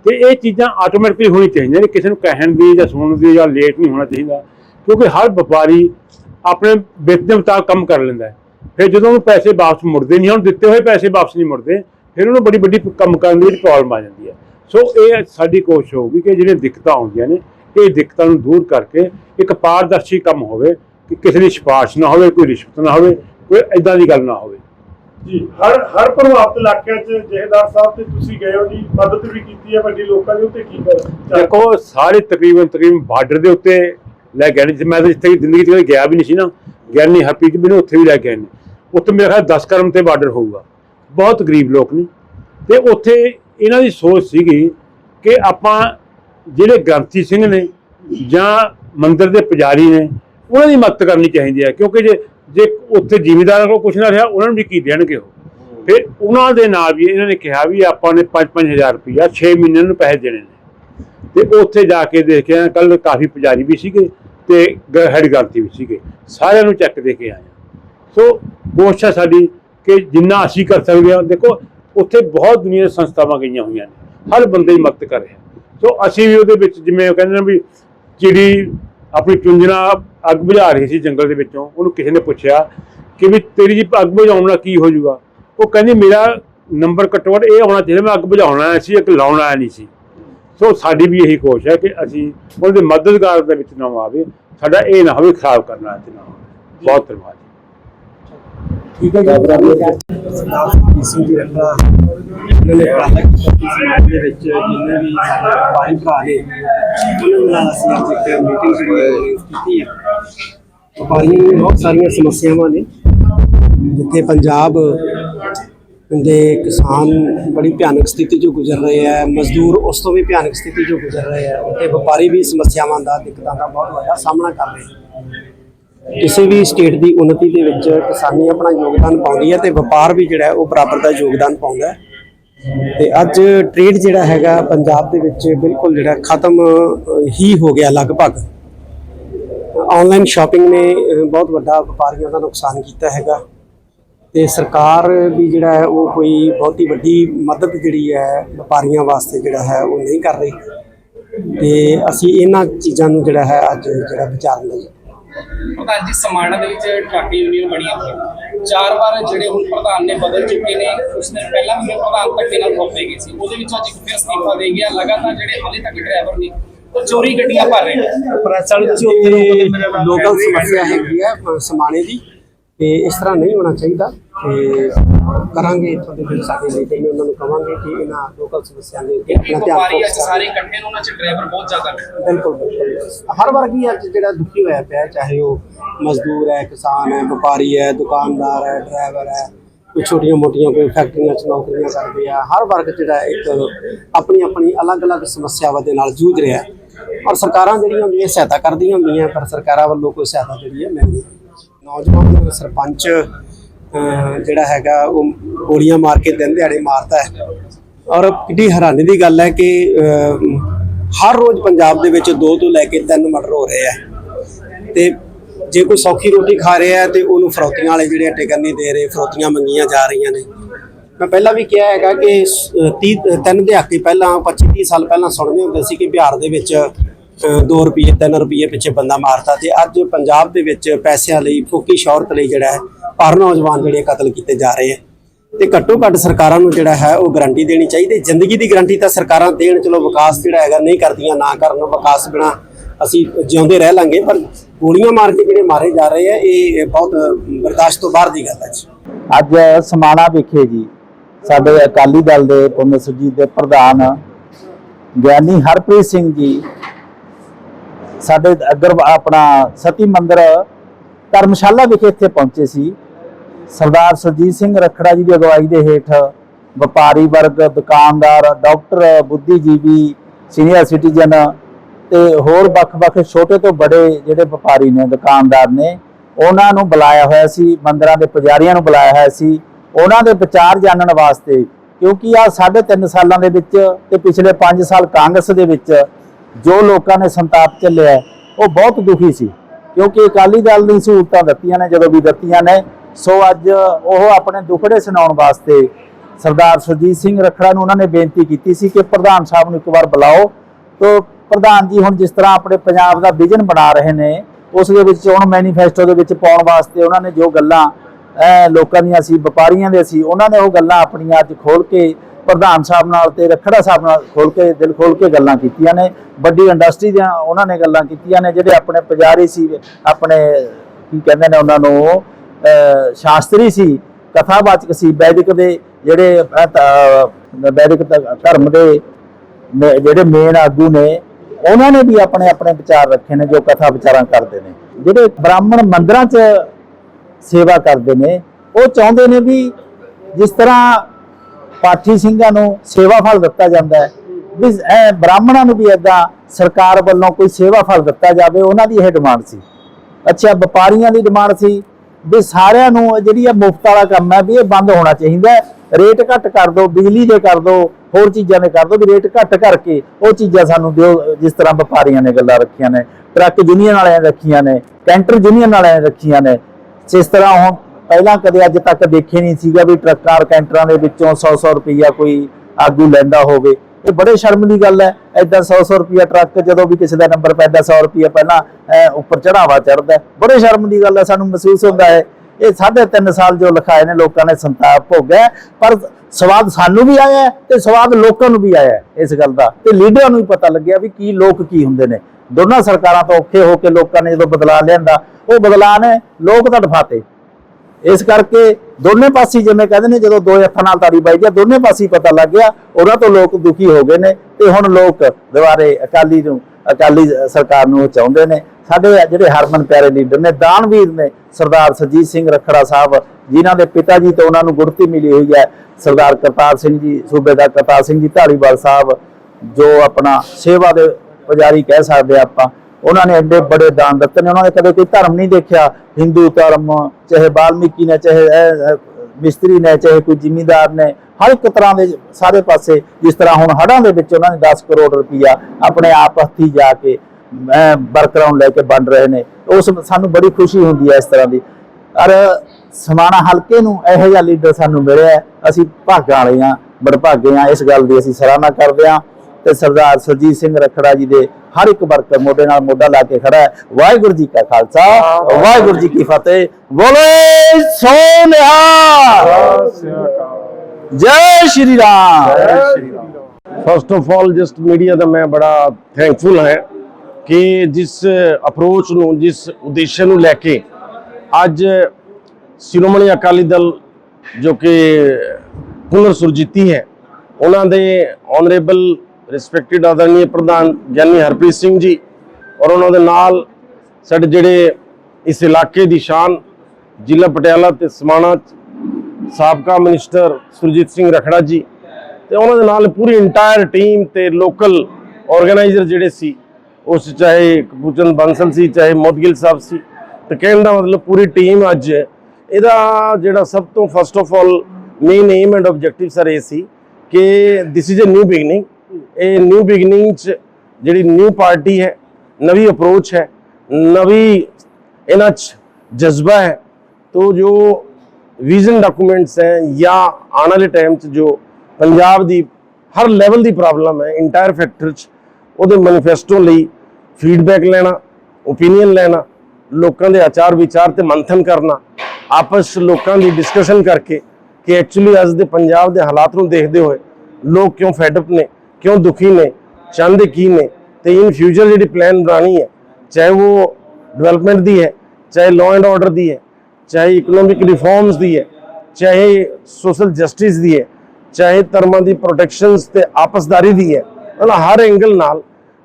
ਤੇ ਇਹ ਚੀਜ਼ਾਂ ਆਟੋਮੈਟਿਕਲੀ ਹੋਣੀ ਚਾਹੀਦੀਆਂ ਨੇ ਕਿਸੇ ਨੂੰ ਕਹਿਣ ਦੀ ਜਾਂ ਸੁਣਨ ਦੀ ਜਾਂ ਲੇਟ ਨਹੀਂ ਹੋਣਾ ਚਾਹੀਦਾ। ਕਿਉਂਕਿ ਹਰ ਵਪਾਰੀ ਆਪਣੇ ਵਿੱਤ ਦੇ ਮੁਤਾਬਕ ਕੰਮ ਕਰ ਲੈਂਦਾ ਫਿਰ ਜਦੋਂ ਉਹਨੂੰ ਪੈਸੇ ਵਾਪਸ ਮੁੜਦੇ ਨਹੀਂ ਹੁਣ ਦਿੱਤੇ ਹੋਏ ਪੈਸੇ ਵਾਪਸ ਨਹੀਂ ਮੁੜਦੇ ਫਿਰ ਉਹਨੂੰ ਬੜੀ ਵੱਡੀ ਕੰਮ ਕਰਨ ਦੇ ਪ੍ਰੋਬਲਮ ਆ ਜਾਂਦੀ ਹੈ। ਸੋ ਇਹ ਸਾਡੀ ਕੋਸ਼ਿਸ਼ ਹੋਊਗੀ ਕਿ ਜਿਹੜੀਆਂ ਦਿੱਕਤਾਂ ਆਉਂਦੀਆਂ ਨੇ ਇਹ ਦਿੱਕਤਾਂ ਨੂੰ ਦੂਰ ਕਰਕੇ ਇੱਕ ਪਾਰਦਰਸ਼ੀ ਕੰਮ ਹੋਵੇ ਕਿ ਕਿਸੇ ਦੀ ਸਿਫਾਰਿਸ਼ ਨਾ ਹੋਵੇ ਕੋਈ ਰਿਸ਼ਵਤ ਨਾ ਹੋਵੇ ਕੋਈ ਇਦਾਂ ਦੀ ਗੱਲ ਨਾ ਹੋਵੇ। ਜੀ। ਹਰ ਹਰ ਪ੍ਰਭਾਵਿਤ ਇਲਾਕਿਆਂ 'ਚ ਜਹੇਦਾਰ ਸਾਹਿਬ ਤੇ ਤੁਸੀਂ ਗਏ ਹੋ ਜੀ, ਮਦਦ ਵੀ ਕੀਤੀ ਹੈ ਵੱਡੀ ਲੋਕਾਂ ਦੀ ਉੱਤੇ, ਕੀ ਕਰ ਦੇਖੋ, ਸਾਰੇ ਤਕਰੀਬਨ ਤਕਰੀਬਨ ਬਾਰਡਰ ਦੇ ਉੱਤੇ ਲੈ ਕੇ ਨੇ। ਮੈਂ ਤਾਂ ਜਿੱਥੇ ਜ਼ਿੰਦਗੀ 'ਚ ਗਿਆ ਵੀ ਨਹੀਂ ਸੀ ਨਾ ਗਿਆਨੀ ਹਰਪ੍ਰੀਤ ਮੈਨੂੰ ਉੱਥੇ ਵੀ ਲੈ ਗਏ ਨੇ। ਉੱਥੇ ਮੇਰੇ ਖਿਆਲ 10 ਕਰਮ ਤੇ ਬਾਰਡਰ ਹੋਊਗਾ। ਬਹੁਤ ਗਰੀਬ ਲੋਕ ਨੇ। ਤੇ ਉੱਥੇ ਇਹਨਾਂ ਦੀ ਸੋਚ ਸੀਗੀ ਕਿ ਆਪਾਂ ਜਿਹੜੇ ਗ੍ਰੰਥੀ ਸਿੰਘ ਨੇ ਜਾਂ ਮੰਦਿਰ ਦੇ ਪੁਜਾਰੀ ਨੇ, ਉਹਨਾਂ ਦੀ ਮਦਦ ਕਰਨੀ ਚਾਹੀਦੀ ਹੈ। ਕਿਉਂਕਿ ਜੇ ਜੇ ਉੱਥੇ ਜ਼ਿਮੀਂਦਾਰਾਂ ਕੋਲ ਕੁਛ ਨਾ ਰਿਹਾ ਉਹਨਾਂ ਨੂੰ ਵੀ ਕੀ ਦੇਣਗੇ ਉਹ? ਫਿਰ ਉਹਨਾਂ ਦੇ ਨਾਲ ਵੀ ਇਹਨਾਂ ਨੇ ਕਿਹਾ ਵੀ ਆਪਾਂ ਨੇ 5-5000 ਰੁਪਇਆ 6 ਮਹੀਨਿਆਂ ਨੂੰ ਪੈਸੇ ਦੇਣੇ ਨੇ। ਤੇ ਉੱਥੇ ਜਾ ਕੇ ਦੇਖਿਆ ਕੱਲ ਕਾਫੀ ਪੁਜਾਰੀ ਵੀ ਸੀਗੇ ਤੇ ਹੈਡ ਗ੍ਰੰਥੀ ਵੀ ਸੀਗੇ। ਸਾਰਿਆਂ ਨੂੰ ਚੈੱਕ ਦੇ ਕੇ ਆਏ ਸੋ ਕੋਸ਼ਿਸ਼ ਹੈ ਸਾਡੀ ਕਿ ਜਿੰਨਾ ਅਸੀਂ ਕਰ ਸਕਦੇ ਹਾਂ ਦੇਖੋ ਉੱਥੇ ਬਹੁਤ ਦੁਨੀਆ ਦੀਆਂ ਸੰਸਥਾਵਾਂ ਗਈਆਂ ਹੋਈਆਂ ਨੇ। ਹਰ ਬੰਦੇ ਦੀ ਮਦਦ ਕਰ ਰਿਹਾ। ਸੋ ਅਸੀਂ ਵੀ ਉਹਦੇ ਵਿੱਚ ਜਿਵੇਂ ਉਹ ਕਹਿੰਦੇ ਨੇ ਵੀ ਚਿੜੀ ਆਪਣੀ ਚੁੰਝਣਾ ਅੱਗ ਬੁਝਾ ਰਹੀ ਸੀ ਜੰਗਲ ਦੇ ਵਿੱਚੋਂ, ਉਹਨੂੰ ਕਿਸੇ ਨੇ ਪੁੱਛਿਆ ਕਿ ਵੀ ਤੇਰੀ ਜੀ ਅੱਗ ਬੁਝਾਉਣ ਨਾਲ ਕੀ ਹੋ ਜਾਊਗਾ? ਉਹ ਕਹਿੰਦੀ, ਮੇਰਾ ਨੰਬਰ ਘੱਟੋ ਘੱਟ ਇਹ ਹੋਣਾ ਚਾਹੀਦਾ, ਮੈਂ ਅੱਗ ਬੁਝਾਉਣਾ ਆਇਆ ਸੀ, ਇੱਕ ਲਾਉਣਾ ਨਹੀਂ ਸੀ। ਸੋ ਸਾਡੀ ਵੀ ਇਹੀ ਕੋਸ਼ਿਸ਼ ਹੈ ਕਿ ਅਸੀਂ ਉਹਦੇ ਮਦਦਗਾਰ ਦੇ ਵਿੱਚ ਨਾ ਆਵੇ, ਸਾਡਾ ਇਹ ਨਾ ਹੋਵੇ, ਖਰਾਬ ਕਰਨਾ ਤੇ ਨਾ ਹੋਵੇ। ਬਹੁਤ ਧੰਨਵਾਦ। ਠੀਕ ਹੈ ਜੀ। ਸਿੰਘ ਜੀ ਰੱਖਾ ਉਹਨਾਂ ਨੇ ਪ੍ਰਾਲਾ ਕੀਤਾ ਸਮਾਜ ਦੇ ਵਿੱਚ ਜਿੰਨੇ ਵੀ ਭਾਈ ਭਰਾ ਨੇ, ਉਹਨਾਂ ਨਾਲ ਅਸੀਂ ਅੱਜ ਇੱਕ ਮੀਟਿੰਗ ਜਿਹੜੀ arrange ਕੀਤੀ ਹੈ। ਵਪਾਰੀਆਂ ਦੀਆਂ ਬਹੁਤ ਸਾਰੀਆਂ ਸਮੱਸਿਆਵਾਂ ਨੇ। ਜਿੱਥੇ ਪੰਜਾਬ ਦੇ ਕਿਸਾਨ ਬੜੀ ਭਿਆਨਕ ਸਥਿਤੀ ਚੋਂ ਗੁਜ਼ਰ ਰਹੇ ਹੈ, ਮਜ਼ਦੂਰ ਉਸ ਤੋਂ ਵੀ ਭਿਆਨਕ ਸਥਿਤੀ ਚੋਂ ਗੁਜ਼ਰ ਰਹੇ ਹੈ ਤੇ ਵਪਾਰੀ ਵੀ ਸਮੱਸਿਆਵਾਂ ਦਾ, ਦਿੱਕਤਾਂ ਦਾ ਬਹੁਤ ਵੱਡਾ ਸਾਹਮਣਾ ਕਰ ਰਹੇ ਹਨ ਕਿਸੇ ਵੀ ਸਟੇਟ ਦੀ ਉન્નਤੀ ਦੇ ਵਿੱਚ ਕਿਸਾਨੀ ਆਪਣਾ ਯੋਗਦਾਨ ਪਾਉਂਦੀ ਹੈ ਤੇ ਵਪਾਰ ਵੀ ਜਿਹੜਾ ਉਹ ਬਰਾਬਰ ਦਾ ਯੋਗਦਾਨ ਪਾਉਂਦਾ ਹੈ। ਤੇ ਅੱਜ ਟ੍ਰੇਡ ਜਿਹੜਾ ਹੈਗਾ ਪੰਜਾਬ ਦੇ ਵਿੱਚ ਬਿਲਕੁਲ ਜਿਹੜਾ ਖਤਮ ਹੀ ਹੋ ਗਿਆ ਲਗਭਗ। ਆਨਲਾਈਨ ਸ਼ਾਪਿੰਗ ਨੇ ਬਹੁਤ ਵੱਡਾ ਵਪਾਰੀਆਂ ਦਾ ਨੁਕਸਾਨ ਕੀਤਾ ਹੈਗਾ। ਤੇ ਸਰਕਾਰ ਵੀ ਜਿਹੜਾ ਹੈ ਉਹ ਕੋਈ ਬਹੁਤੀ ਵੱਡੀ ਮਦਦ ਜਿਹੜੀ ਹੈ ਵਪਾਰੀਆਂ ਵਾਸਤੇ ਜਿਹੜਾ ਹੈ ਉਹ ਨਹੀਂ ਕਰ ਰਹੀ। ਤੇ ਅਸੀਂ ਇਹਨਾਂ ਚੀਜ਼ਾਂ ਨੂੰ ਜਿਹੜਾ ਹੈ ਅੱਜ ਜਿਹੜਾ ਵਿਚਾਰਨ ਲਈ ਪ੍ਰਧਾਨ ਜੀ ਸਮਾਣਾ ਦੇ ਵਿੱਚ ਟਰੱਕ ਯੂਨੀਅਨ ਬਣੀ ਹੈ ਚਾਰ ਵਾਰ ਜਿਹੜੇ ਹੁਣ ਪ੍ਰਧਾਨ ਨੇ ਬਦਲ ਚੁੱਕੇ ਨੇ ਉਸ ਦਿਨ ਪਹਿਲਾਂ ਵੀ ਪ੍ਰਧਾਨ ਧੱਕੇ ਨਾਲ ਥੋਪੇ ਗਏ ਸੀ। ਉਹਦੇ ਵਿੱਚ ਅੱਜ ਇੱਕ ਫਿਰ ਅਸਤੀਫਾ ਦੇ ਗਿਆ। ਲਗਾਤਾਰ ਜਿਹੜੇ ਹਾਲੇ ਤੱਕ ਡਰਾਈਵਰ ਨੇ ਉਹ ਚੋਰੀ ਗੱਡੀਆਂ ਭਰ ਰਹੇ ਨੇ। ਪ੍ਰੈਸ ਵਾਲੇ ਤੁਸੀਂ ਉੱਥੇ ਲੋਕਲ ਸਮੱਸਿਆ ਹੈਗੀ ਹੈ ਸਮਾਣੇ ਦੀ। ਤੇ ਇਸ ਤਰ੍ਹਾਂ ਨਹੀਂ ਹੋਣਾ ਚਾਹੀਦਾ ਤੇ ਕਰਾਂਗੇ ਇੱਥੋਂ ਦੇ ਜਿਹੜੇ ਸਾਡੇ ਲੀਡਰ ਨੇ ਉਹਨਾਂ ਨੂੰ ਕਵਾਂਗੇ ਕਿ ਇਹਨਾਂ ਲੋਕਲ ਸਮੱਸਿਆ ਦੇ ਉੱਤੇ ਆਪਣਾ ਧਿਆਨ ਵਪਾਰੀ ਅੱਜ ਸਾਰੇ ਇਕੱਠੇ ਨੇ ਉਹਨਾਂ ਚ ਡਰਾਈਵਰ ਬਹੁਤ ਜ਼ਿਆਦਾ ਨੇ। ਬਿਲਕੁਲ ਬਿਲਕੁਲ। ਹਰ ਵਰਗ ਹੀ ਅੱਜ ਜਿਹੜਾ ਦੁਖੀ ਹੋਇਆ ਪਿਆ ਚਾਹੇ ਉਹ ਮਜ਼ਦੂਰ ਹੈ ਕਿਸਾਨ ਹੈ ਵਪਾਰੀ ਹੈ ਦੁਕਾਨਦਾਰ ਹੈ ਡਰਾਈਵਰ ਹੈ ਕੋਈ ਛੋਟੀਆਂ ਮੋਟੀਆਂ ਕੋਈ ਫੈਕਟਰੀਆਂ 'ਚ ਨੌਕਰੀਆਂ ਕਰਦੇ ਆ ਹਰ ਵਰਗ ਜਿਹੜਾ ਇੱਕ ਆਪਣੀ ਆਪਣੀ ਅਲੱਗ-ਅਲੱਗ ਸਮੱਸਿਆਵਾਂ ਦੇ ਨਾਲ ਜੂਝ ਰਿਹਾ ਔਰ ਸਰਕਾਰਾਂ ਜਿਹੜੀਆਂ ਹੁੰਦੀਆਂ ਸਹਾਇਤਾ ਕਰਦੀਆਂ ਹੁੰਦੀਆਂ ਪਰ ਸਰਕਾਰਾਂ ਵੱਲੋਂ ਕੋਈ ਸਹਾਇਤਾ ਜਿਹੜੀ ਹੈ ਮਿਲਦੀ ਨਹੀਂ। ਨੌਜਵਾਨ ਸਰਪੰਚ ਜਿਹੜਾ ਹੈਗਾ, ਉਹ ਗੋਲੀਆਂ ਮਾਰ ਕੇ ਦਿਨ ਦਿਹਾੜੇ ਮਾਰਦਾ ਹੈ। ਔਰ ਕਿੰਨੀ ਹੈਰਾਨੀ ਦੀ ਗੱਲ ਹੈ ਕਿ ਹਰ ਰੋਜ਼ ਪੰਜਾਬ ਦੇ ਵਿੱਚ ਦੋ ਤੋਂ ਲੈ ਕੇ ਤਿੰਨ ਮਰਡਰ ਹੋ ਰਹੇ ਆ ਤੇ ਜੇ ਕੋਈ ਸੌਖੀ ਰੋਟੀ ਖਾ ਰਿਹਾ ਹੈ, ਤੇ ਉਹਨੂੰ ਫਰੋਤੀਆਂ ਵਾਲੇ ਜਿਹੜੇ ਟਿਕਟ ਨਹੀਂ ਦੇ ਰਹੇ, ਫਰੋਤੀਆਂ ਮੰਗੀਆਂ ਜਾ ਰਹੀਆਂ ਨੇ। ਮੈਂ ਪਹਿਲਾਂ ਵੀ ਕਿਹਾ ਹੈਗਾ ਕਿ 30 ਤਿੰਨ ਦਹਾਕੇ ਪਹਿਲਾਂ 25 30 ਸਾਲ ਪਹਿਲਾਂ ਸੁਣਦੇ ਹੁੰਦੇ ਸੀ ਕਿ ਬਿਹਾਰ ਦੇ ਵਿੱਚ 2 ਰੁਪਏ 3 ਰੁਪਏ ਪਿੱਛੇ ਬੰਦਾ ਮਾਰਦਾ ਤੇ ਅੱਜ ਪੰਜਾਬ ਦੇ ਵਿੱਚ ਪੈਸਿਆਂ ਲਈ, ਫੋਕੀ ਸ਼ੌਹਰਤ ਲਈ ਜਿਹੜਾ ਹੈ, ਪਰ ਨੌਜਵਾਨ ਜਿਹੜੇ ਕਤਲ ਕੀਤੇ ਜਾ ਰਹੇ ਆ। ਤੇ ਘੱਟੋ ਘੱਟ ਸਰਕਾਰਾਂ ਨੂੰ ਜਿਹੜਾ ਹੈ, ਉਹ ਗਾਰੰਟੀ ਦੇਣੀ ਚਾਹੀਦੀ। ਜ਼ਿੰਦਗੀ ਦੀ ਗਾਰੰਟੀ ਤਾਂ ਸਰਕਾਰਾਂ ਦੇਣ, ਚਲੋ ਵਿਕਾਸ ਜਿਹੜਾ ਹੈਗਾ ਨਹੀਂ ਕਰਦੀਆਂ, ਨਾ ਕਰਨ, ਵਿਕਾਸ ਬਿਨਾ ਅਸੀਂ ਜਿਉਂਦੇ ਰਹਿ ਲਾਂਗੇ, ਪਰ ਗੋਲੀਆਂ ਮਾਰ ਕੇ ਜਿਹੜੇ ਮਾਰੇ ਜਾ ਰਹੇ ਆ, ਇਹ ਬਹੁਤ ਬਰਦਾਸ਼ਤ ਤੋਂ ਬਾਹਰ ਦੀ ਗੱਲ ਹੈ ਜੀ। ਅੱਜ ਸਮਾਣਾ ਵਿਖੇ ਜੀ, ਸਾਡੇ ਅਕਾਲੀ ਦਲ ਦੇ ਪੁੰਨ ਸੁਰਜੀਤ ਦੇ ਪ੍ਰਧਾਨ ਗਿਆਨੀ ਹਰਪ੍ਰੀਤ ਸਿੰਘ ਜੀ ਸਾਡੇ ਅਗਰ ਆਪਣਾ ਸਤੀ ਮੰਦਰ ਧਰਮਸ਼ਾਲਾ ਵਿਖੇ ਇੱਥੇ ਪਹੁੰਚੇ ਸੀ, ਸਰਦਾਰ ਸੁਰਜੀਤ ਸਿੰਘ ਰਖੜਾ ਜੀ ਦੀ ਅਗਵਾਈ ਦੇ ਹੇਠ ਵਪਾਰੀ ਵਰਗ, ਦੁਕਾਨਦਾਰ, ਡਾਕਟਰ, ਬੁੱਧੀਜੀਵੀ, ਸੀਨੀਅਰ ਸਿਟੀਜ਼ਨ ਤੇ ਹੋਰ ਵੱਖ-ਵੱਖ ਛੋਟੇ ਤੋਂ ਬੜੇ ਜਿਹੜੇ ਵਪਾਰੀ ਨੇ, ਦੁਕਾਨਦਾਰ ਨੇ, ਉਹਨਾਂ ਨੂੰ ਬੁਲਾਇਆ ਹੋਇਆ ਸੀ, ਮੰਦਰਾਂ ਦੇ ਪੁਜਾਰੀਆਂ ਨੂੰ ਬੁਲਾਇਆ ਹੋਇਆ ਸੀ। ਉਹਨਾਂ ਦੇ ਵਿਚਾਰ ਜਾਣਨ ਵਾਸਤੇ, ਕਿਉਂਕਿ ਆ ਸਾਢੇ ਤਿੰਨ ਸਾਲਾਂ ਦੇ ਵਿੱਚ ਤੇ ਪਿਛਲੇ 5 ਸਾਲ ਕਾਂਗਰਸ ਦੇ ਵਿੱਚ ਜੋ ਲੋਕਾਂ ਨੇ ਸੰਤਾਪ ਝੱਲਿਆ ਉਹ ਬਹੁਤ ਦੁਖੀ ਸੀ। ਕਿਉਂਕਿ ਅਕਾਲੀ ਦਲ ਨੇ ਸਹੂਲਤਾਂ ਦਿੱਤੀਆਂ ਨੇ, ਜਦੋਂ ਵੀ ਦਿੱਤੀਆਂ ਨੇ, ਸੋ ਅੱਜ ਉਹ ਆਪਣੇ ਦੁਖੜੇ ਸੁਣਾਉਣ ਵਾਸਤੇ ਸਰਦਾਰ ਸੁਰਜੀਤ ਸਿੰਘ ਰਖੜਾ ਨੂੰ ਉਹਨਾਂ ਨੇ ਬੇਨਤੀ ਕੀਤੀ ਸੀ ਕਿ ਪ੍ਰਧਾਨ ਸਾਹਿਬ ਨੂੰ ਇੱਕ ਵਾਰ ਬੁਲਾਓ। ਤੋ ਪ੍ਰਧਾਨ ਜੀ ਹੁਣ ਜਿਸ ਤਰ੍ਹਾਂ ਆਪਣੇ ਪੰਜਾਬ ਦਾ ਵਿਜ਼ਨ ਬਣਾ ਰਹੇ ਨੇ, ਉਸ ਦੇ ਵਿੱਚ ਚੋਣ ਮੈਨੀਫੈਸਟੋ ਦੇ ਵਿੱਚ ਪਾਉਣ ਵਾਸਤੇ ਉਹਨਾਂ ਨੇ ਜੋ ਗੱਲਾਂ ਲੋਕਾਂ ਦੀਆਂ ਸੀ, ਵਪਾਰੀਆਂ ਦੇ ਸੀ, ਉਹਨਾਂ ਨੇ ਉਹ ਗੱਲਾਂ ਆਪਣੀਆਂ ਅੱਜ ਖੋਲ ਕੇ ਪ੍ਰਧਾਨ ਸਾਹਿਬ ਨਾਲ ਤੇ ਰਖੜਾ ਸਾਹਿਬ ਨਾਲ ਖੋਲ ਕੇ, ਦਿਲ ਖੋਲ ਕੇ ਗੱਲਾਂ ਕੀਤੀਆਂ ਨੇ। ਵੱਡੀ ਇੰਡਸਟਰੀ ਦੀਆਂ ਉਹਨਾਂ ਨੇ ਗੱਲਾਂ ਕੀਤੀਆਂ ਨੇ, ਜਿਹੜੇ ਆਪਣੇ ਪੁਜਾਰੀ ਸੀ, ਆਪਣੇ ਕੀ ਕਹਿੰਦੇ ਨੇ ਉਹਨਾਂ ਨੂੰ ਸ਼ਾਸਤਰੀ ਸੀ, ਕਥਾਵਾਚਕ ਸੀ, ਵੈਦਿਕ ਦੇ ਜਿਹੜੇ ਵੈਦਿਕ ਧਰਮ ਦੇ ਜਿਹੜੇ ਮੇਨ ਆਗੂ ਨੇ, ਉਹਨਾਂ ਨੇ ਵੀ ਆਪਣੇ ਆਪਣੇ ਵਿਚਾਰ ਰੱਖੇ ਨੇ, ਜੋ ਕਥਾ ਵਿਚਾਰਾਂ ਕਰਦੇ ਨੇ। ਜਿਹੜੇ ਬ੍ਰਾਹਮਣ ਮੰਦਰਾਂ 'ਚ ਸੇਵਾ ਕਰਦੇ ਨੇ, ਉਹ ਚਾਹੁੰਦੇ ਨੇ ਵੀ ਜਿਸ ਤਰ੍ਹਾਂ ਪਾਠੀ ਸਿੰਘਾਂ ਨੂੰ ਸੇਵਾ ਫਲ ਦਿੱਤਾ ਜਾਂਦਾ ਹੈ। ਵੀ ਬ੍ਰਾਹਮਣਾਂ ਨੂੰ ਵੀ ਏਦਾਂ ਸਰਕਾਰ ਵੱਲੋਂ ਕੋਈ ਸੇਵਾ ਫਲ ਦਿੱਤਾ ਜਾਵੇ, ਉਹਨਾਂ ਦੀ ਇਹ ਡਿਮਾਂਡ ਸੀ। ਅੱਛਾ, ਵਪਾਰੀਆਂ ਦੀ ਡਿਮਾਂਡ ਸੀ ਵੀ ਸਾਰਿਆਂ ਨੂੰ ਜਿਹੜੀ ਇਹ ਮੁਫਤ ਵਾਲਾ ਕੰਮ ਹੈ ਵੀ ਇਹ ਬੰਦ ਹੋਣਾ ਚਾਹੀਦਾ ਰੇਟ ਘੱਟ ਕਰ ਦਿਓ, ਬਿਜਲੀ ਦੇ ਕਰ ਦਿਓ, ਹੋਰ ਚੀਜ਼ਾਂ ਦੇ ਕਰ ਦਿਓ, ਵੀ ਰੇਟ ਘੱਟ ਕਰਕੇ ਉਹ ਚੀਜ਼ਾਂ ਸਾਨੂੰ ਦਿਓ, ਜਿਸ ਤਰ੍ਹਾਂ ਵਪਾਰੀਆਂ ਨੇ ਗੱਲਾਂ ਰੱਖੀਆਂ ਨੇ, ਟਰੱਕ ਯੂਨੀਅਨ ਵਾਲਿਆਂ ਨੇ ਰੱਖੀਆਂ ਨੇ, ਕੈਂਟਰ ਯੂਨੀਅਨ ਵਾਲਿਆਂ ਨੇ ਰੱਖੀਆਂ ਨੇ। ਜਿਸ ਤਰ੍ਹਾਂ ਹੁਣ ਪਹਿਲਾਂ ਕਦੇ ਅੱਜ ਤੱਕ ਦੇਖੇ ਨਹੀਂ ਸੀਗਾ ਵੀ ਟਰੱਕਾਂ ਕੈਂਟਰਾਂ ਦੇ ਵਿੱਚੋਂ 100-100 ਰੁਪਈਆ ਕੋਈ ਆਗੂ ਲੈਂਦਾ ਹੋਵੇ। ਇਹ ਬੜੇ ਸ਼ਰਮ ਦੀ ਗੱਲ ਹੈ। ਐਦਾਂ 100-100 ਰੁਪਈਆ ਟਰੱਕ ਜਦੋਂ ਵੀ ਕਿਸੇ ਦਾ ਨੰਬਰ ਪੈਂਦਾ 100 ਰੁਪਈਆ ਪਹਿਲਾਂ ਉੱਪਰ ਚੜਾਵਾ ਚੜਦਾ ਬੜੇ ਸ਼ਰਮ ਦੀ ਗੱਲ ਹੈ, ਸਾਨੂੰ ਮਹਿਸੂਸ ਹੁੰਦਾ ਹੈ। ਇਹ ਸਾਢੇ ਤਿੰਨ ਸਾਲ ਜੋ ਲਿਖਾਏ ਨੇ, ਲੋਕਾਂ ਨੇ ਸੰਤਾਪ ਭੋਗਿਆ ਪਰ ਸਵਾਦ ਸਾਨੂੰ ਵੀ ਆਇਆ ਤੇ ਸਵਾਦ ਲੋਕਾਂ ਨੂੰ ਵੀ ਆਇਆ ਇਸ ਗੱਲ ਦਾ। ਤੇ ਲੀਡਰਾਂ ਨੂੰ ਵੀ ਪਤਾ ਲੱਗਿਆ ਵੀ ਕੀ ਲੋਕ ਕੀ ਹੁੰਦੇ ਨੇ। ਦੋਨਾਂ ਸਰਕਾਰਾਂ ਤੋਂ ਔਖੇ ਹੋ ਕੇ ਲੋਕਾਂ ਨੇ ਜਦੋਂ ਬਦਲਾ ਲਿਆਂਦਾ, ਉਹ ਬਦਲਾ ਨੇ, ਲੋਕ ਤਾਂ ਡਫਾਤੇ ਇਸ ਕਰਕੇ ਦੋਨੇ ਪਾਸੇ ਜਿਵੇਂ ਕਹਿੰਦੇ ਨੇ, ਜਦੋਂ ਦੋ ਹੱਥਾਂ ਨਾਲ ਤਾੜੀ ਪਾਈ ਆ, ਦੋਨੇ ਪਾਸੇ ਪਤਾ ਲੱਗ ਗਿਆ, ਉਹਨਾਂ ਤੋਂ ਲੋਕ ਦੁਖੀ ਹੋ ਗਏ ਨੇ ਤੇ ਹੁਣ ਲੋਕ ਦੁਬਾਰੇ ਅਕਾਲੀ ਨੂੰ, ਅਕਾਲੀ ਸਰਕਾਰ ਨੂੰ ਉਹ ਚਾਹੁੰਦੇ ਨੇ। ਸਾਡੇ ਜਿਹੜੇ ਹਰਮਨ ਪਿਆਰੇ ਲੀਡਰ ਨੇ, ਦਾਨਵੀਰ ਨੇ, ਸਰਦਾਰ ਸਰਜੀਤ ਸਿੰਘ ਰਖੜਾ ਸਾਹਿਬ, ਜਿਨ੍ਹਾਂ ਦੇ ਪਿਤਾ ਜੀ ਤੋਂ ਉਹਨਾਂ ਨੂੰ ਗੁਰਤੀ ਮਿਲੀ ਹੋਈ ਹੈ, ਸਰਦਾਰ ਕਰਤਾਰ ਸਿੰਘ ਜੀ ਸੂਬੇਦਾਰ ਕਰਤਾਰ ਸਿੰਘ ਜੀ ਢਾਲੀਵਾਲ ਸਾਹਿਬ, ਜੋ ਆਪਣਾ ਸੇਵਾ ਦੇ ਪੁਜਾਰੀ ਕਹਿ ਸਕਦੇ ਆ ਆਪਾਂ ਉਹਨਾਂ ਨੇ ਐਡੇ ਬੜੇ ਦਾਨ ਦਿੱਤੇ ਨੇ ਉਹਨਾਂ ਨੇ ਕਦੇ ਕੋਈ ਧਰਮ ਨਹੀਂ ਦੇਖਿਆ। ਹਿੰਦੂ ਧਰਮ ਚਾਹੇ ਬਾਲਮੀਕੀ ਨੇ ਚਾਹੇ ਮਿਸਤਰੀ ਨੇ ਚਾਹੇ ਕੋਈ ਜ਼ਿਮੀਂਦਾਰ ਨੇ ਹਰ ਇੱਕ ਤਰ੍ਹਾਂ ਦੇ ਸਾਰੇ ਪਾਸੇ ਜਿਸ ਤਰ੍ਹਾਂ ਹੁਣ ਹੜ੍ਹਾਂ ਦੇ ਵਿੱਚ ਉਹਨਾਂ ਨੇ 10 ਕਰੋੜ ਰੁਪਈਆ ਆਪਣੇ ਆਪ ਹੱਥੀ ਜਾ ਕੇ ਅਹ, ਵਰਕਰਾਂ ਨੂੰ ਲੈ ਕੇ ਵੰਡ ਰਹੇ ਨੇ। ਉਸ ਸਾਨੂੰ ਬੜੀ ਖੁਸ਼ੀ ਹੁੰਦੀ ਹੈ ਇਸ ਤਰ੍ਹਾਂ ਦੀ। ਔਰ ਸਮਾਣਾ ਹਲਕੇ ਨੂੰ ਇਹੋ ਜਿਹਾ ਲੀਡਰ ਸਾਨੂੰ ਮਿਲਿਆ ਅਸੀਂ ਭਾਗਾਂ ਵਾਲੇ ਹਾਂ ਬੜਭਾਗੇ ਹਾਂ। ਇਸ ਗੱਲ ਦੀ ਅਸੀਂ ਸਰਾਹਨਾ ਕਰਦੇ ਹਾਂ। ਤੇ ਸਰਦਾਰ ਸੁਰਜੀਤ ਸਿੰਘ ਰਖੜਾ ਜੀ ਦੇ ਹਰ ਇੱਕ ਵਰਕਰ ਮੋਢੇ ਨਾਲ ਮੋਢਾ ਲਾ ਕੇ ਖੜਾ ਹੈ। ਵਾਹਿਗੁਰੂ ਜੀ ਕਾ ਖਾਲਸਾ, ਵਾਹਿਗੁਰੂ ਜੀ ਕੀ ਫਤਿਹ। ਬੋਲੇ ਸੋਨਿਹਾ ਜੈ Shri Ram. First of all just media ਦਾ ਮੈਂ ਬੜਾ ਥੈਂਕਫੁਲ ਹਾਂ ਕਿ ਜਿਸ ਅਪਰੋਚ ਨੂੰ, ਜਿਸ ਉਦੇਸ਼ ਨੂੰ ਲੈ ਕੇ ਅੱਜ ਸ਼੍ਰੋਮਣੀ ਅਕਾਲੀ ਦਲ ਜੋ ਕਿ ਪੁਨਰ ਸੁਰਜੀਤੀ ਹੈ, ਉਹਨਾਂ ਦੇ ਆਨਰੇਬਲ ਰਿਸਪੈਕਟਡ ਆਦਰਨੀय ਪ੍ਰਧਾਨ ਗਿਆਨੀ ਹਰਪ੍ਰੀਤ ਸਿੰਘ ਜੀ ਔਰ ਉਹਨਾਂ ਦੇ ਨਾਲ ਸਾਡੇ ਜਿਹੜੇ ਇਸ ਇਲਾਕੇ ਦੀ ਸ਼ਾਨ, ਜ਼ਿਲ੍ਹਾ ਪਟਿਆਲਾ ਤੇ ਸਮਾਣਾ ਸਾਬਕਾ ਮਿਨਿਸਟਰ ਸੁਰਜੀਤ ਸਿੰਘ ਰਖੜਾ ਜੀ ਤੇ ਉਹਨਾਂ ਦੇ ਨਾਲ ਪੂਰੀ ਇੰਟਾਇਰ ਟੀਮ ਤੇ ਲੋਕਲ ਆਰਗੇਨਾਈਜ਼ਰ ਜਿਹੜੇ ਸੀ, ਉਸ ਚਾਹੇ ਕਪੂਚਨ ਬੰਸਲ ਸੀ, ਚਾਹੇ ਮੋਦਗਿਲ ਸਾਹਿਬ ਸੀ, ਤੇ ਕਹਿਣ ਦਾ ਮਤਲਬ ਪੂਰੀ ਟੀਮ ਅੱਜ ਇਹਦਾ ਜਿਹੜਾ ਸਭ ਤੋਂ first of all main aim and objective sir ਇਹ ਸੀ ਕਿ this is a new beginning ਇਹ ਨਿਊ ਬਿਗਨਿੰਗ ਚ ਜਿਹੜੀ ਨਿਊ ਪਾਰਟੀ ਹੈ, ਨਵੀਂ ਅਪਰੋਚ ਹੈ, ਨਵੀਂ ਇਹਨਾਂ ਚ ਜਜ਼ਬਾ ਹੈ, ਤੋ ਜੋ ਵਿਜ਼ਨ ਡਾਕੂਮੈਂਟਸ ਹੈ ਜਾਂ ਆਉਣ ਵਾਲੇ ਟਾਈਮ 'ਚ ਜੋ ਪੰਜਾਬ ਦੀ ਹਰ ਲੈਵਲ ਦੀ ਪ੍ਰੋਬਲਮ ਹੈ ਇੰਟਾਇਰ ਫੈਕਟਰ 'ਚ ਉਹਦੇ ਮੈਨੀਫੈਸਟੋ ਲਈ ਫੀਡਬੈਕ ਲੈਣਾ ਓਪੀਨੀਅਨ ਲੈਣਾ, ਲੋਕਾਂ ਦੇ ਆਚਾਰ ਵਿਚਾਰ ਤੇ ਮੰਥਨ ਕਰਨਾ, ਆਪਸ 'ਚ ਲੋਕਾਂ ਦੀ ਡਿਸਕਸ਼ਨ ਕਰਕੇ ਕਿ ਐਕਚੁਅਲੀ ਅੱਜ ਦੇ ਪੰਜਾਬ ਦੇ ਹਾਲਾਤ ਨੂੰ ਦੇਖਦੇ ਹੋਏ ਲੋਕ ਕਿਉਂ ਫੈਡ ਅਪ ਨੇ? ਕਿਉਂ ਦੁਖੀ ਨੇ, ਚਾਹੁੰਦੇ ਕੀ ਨੇ? ਤੇ ਇਨ ਫਿਊਚਰ ਜਿਹੜੀ ਪਲਾਨ ਬਣਾਣੀ ਹੈ, ਚਾਹੇ ਉਹ ਡਿਵੈਲਪਮੈਂਟ ਦੀ ਹੈ, ਚਾਹੇ ਲਾਅ ਐਂਡ ਆਰਡਰ ਦੀ ਹੈ, ਚਾਹੇ ਇਕਨੋਮਿਕ ਰਿਫਾਰਮਸ ਦੀ ਹੈ, ਚਾਹੇ ਸੋਸ਼ਲ ਜਸਟਿਸ ਦੀ ਹੈ, ਚਾਹੇ ਧਰਮਾਂ ਦੀ ਪ੍ਰੋਟੈਕਸ਼ਨਸ ਤੇ ਆਪਸਦਾਰੀ ਦੀ ਹੈ ਉਹਨਾਂ ਹਰ ਐਂਗਲ ਨਾਲ